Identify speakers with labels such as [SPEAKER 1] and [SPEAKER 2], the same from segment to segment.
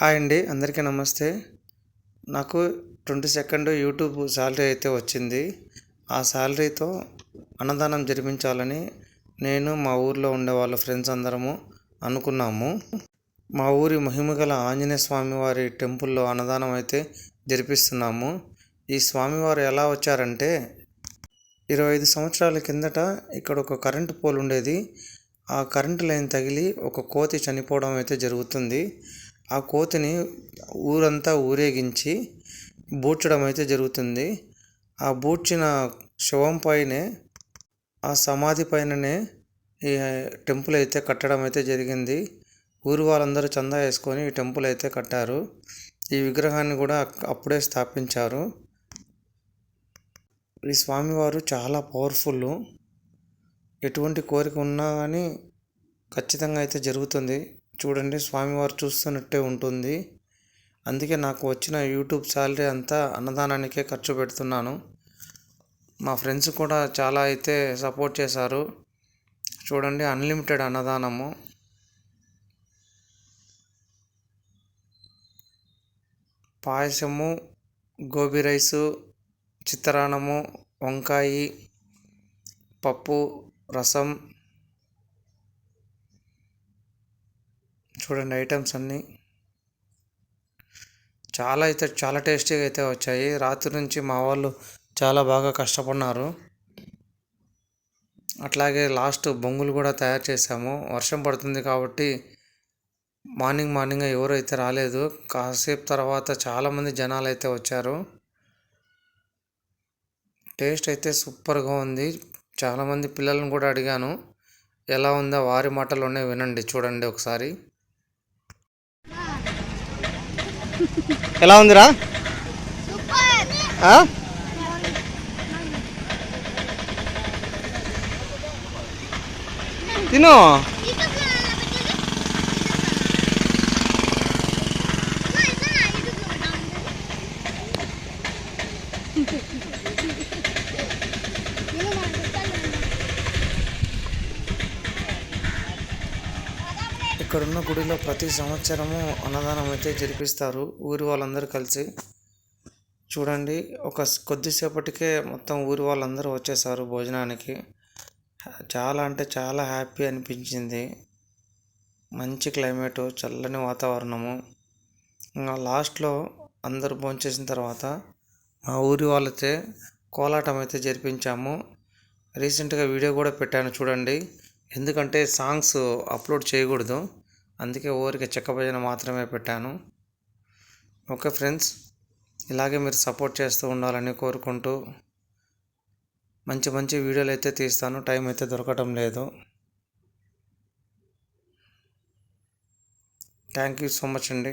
[SPEAKER 1] Hi అండి అందరికీ నమస్తే. నాకు ట్వంటీ సెకండ్ యూట్యూబ్ శాలరీ అయితే వచ్చింది. ఆ శాలరీతో అన్నదానం జరిపించాలని నేను మా ఊర్లో ఉండే వాళ్ళ ఫ్రెండ్స్ అందరము అనుకున్నాము. మా ఊరి మహిమగల ఆంజనేయ స్వామి వారి టెంపుల్లో అన్నదానం అయితే జరిపిస్తున్నాము. ఈ స్వామివారు ఎలా వచ్చారంటే ఇరవై ఐదు సంవత్సరాల కిందట ఇక్కడ ఒక కరెంటు పోల్ ఉండేది. ఆ కరెంటు లైన్ తగిలి ఒక కోతి చనిపోవడం అయితే జరుగుతుంది. ఆ కోతిని ఊరంతా ఊరేగించి బూడ్చడం అయితే జరుగుతుంది. ఆ బూడ్చిన శవం పైనే ఆ సమాధి పైననే ఈ టెంపుల్ అయితే కట్టడం అయితే జరిగింది. ఊరు వాళ్ళందరూ చందా వేసుకొని ఈ టెంపుల్ అయితే కట్టారు. ఈ విగ్రహాన్ని కూడా అప్పుడే స్థాపించారు. ఈ స్వామివారు చాలా పవర్ఫుల్. ఎటువంటి కోరిక ఉన్నా కానీ ఖచ్చితంగా అయితే జరుగుతుంది. చూడండి స్వామివారు చూస్తున్నట్టే ఉంటుంది. అందుకే నాకు వచ్చిన యూట్యూబ్ శాలరీ అంతా అన్నదానానికే ఖర్చు పెడుతున్నాను. మా ఫ్రెండ్స్ కూడా చాలా అయితే సపోర్ట్ చేశారు. చూడండి అన్లిమిటెడ్ అన్నదానము. పాయసము గోబీ రైసు చిత్రాన్నము వంకాయ పప్పు రసం చూడండి ఐటమ్స్ అన్నీ. చాలా అయితే చాలా టేస్టీగా అయితే వచ్చాయి. రాత్రి నుంచి మా వాళ్ళు చాలా బాగా కష్టపడినారు. అట్లాగే లాస్ట్ బొంగులు కూడా తయారు చేసాము వర్షం పడుతుంది కాబట్టి మార్నింగ్ మార్నింగ్ ఎవరు అయితే రాలేదు కాసేపు తర్వాత చాలామంది జనాలు అయితే వచ్చారు. టేస్ట్ అయితే సూపర్గా ఉంది. చాలామంది పిల్లలను కూడా అడిగాను. ఎలా ఉందో వారి మాటలోనే వినండి చూడండి ఒకసారి.
[SPEAKER 2] ఎలా ఉందిరా ఆ? తిను
[SPEAKER 1] ఇక్కడున్న గుడిలో ప్రతి సంవత్సరము అన్నదానం అయితే జరిపిస్తారు. ఊరి వాళ్ళందరూ కలిసి. చూడండి ఒక కొద్దిసేపటికే మొత్తం ఊరి వాళ్ళందరూ వచ్చేసారు భోజనానికి. చాలా అంటే చాలా హ్యాపీ అనిపించింది. మంచి క్లైమేటు చల్లని వాతావరణము. ఇంకా లాస్ట్లో అందరూ భోంచేసిన తర్వాత మా ఊరి వాళ్ళతే కోలాటం అయితే జరిపించాము. రీసెంట్గా వీడియో కూడా పెట్టాను చూడండి. ఎందుకంటే సాంగ్స్ అప్లోడ్ చేయకూడదు. అందుకే ఊరికి చెక్క భజన మాత్రమే పెట్టాను. ఓకే ఫ్రెండ్స్ ఇలాగే మీరు సపోర్ట్ చేస్తూ ఉండాలని కోరుకుంటూ మంచి మంచి వీడియోలు అయితే తీస్తాను. టైం అయితే దొరకటం లేదు. థ్యాంక్ యూ సో మచ్ అండి.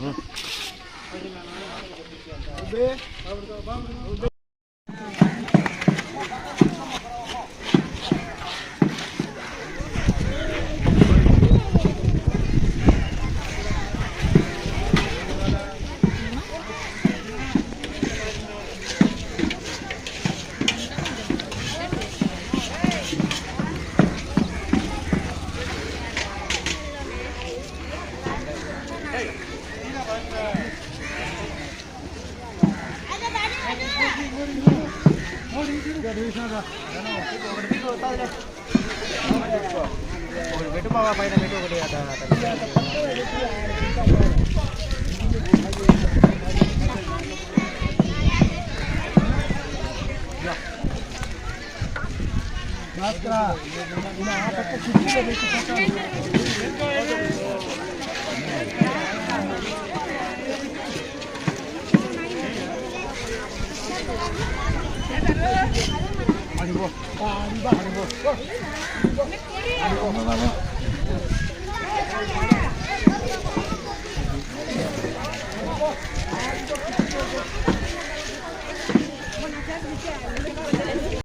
[SPEAKER 2] ಹ್ಞೂ పెట్టు బాబా పైన పెట్టు ఒకటి 아니고 뭐. 아,
[SPEAKER 3] 아니고 뭐. 어. 아니고 아니고 뭐. 아니고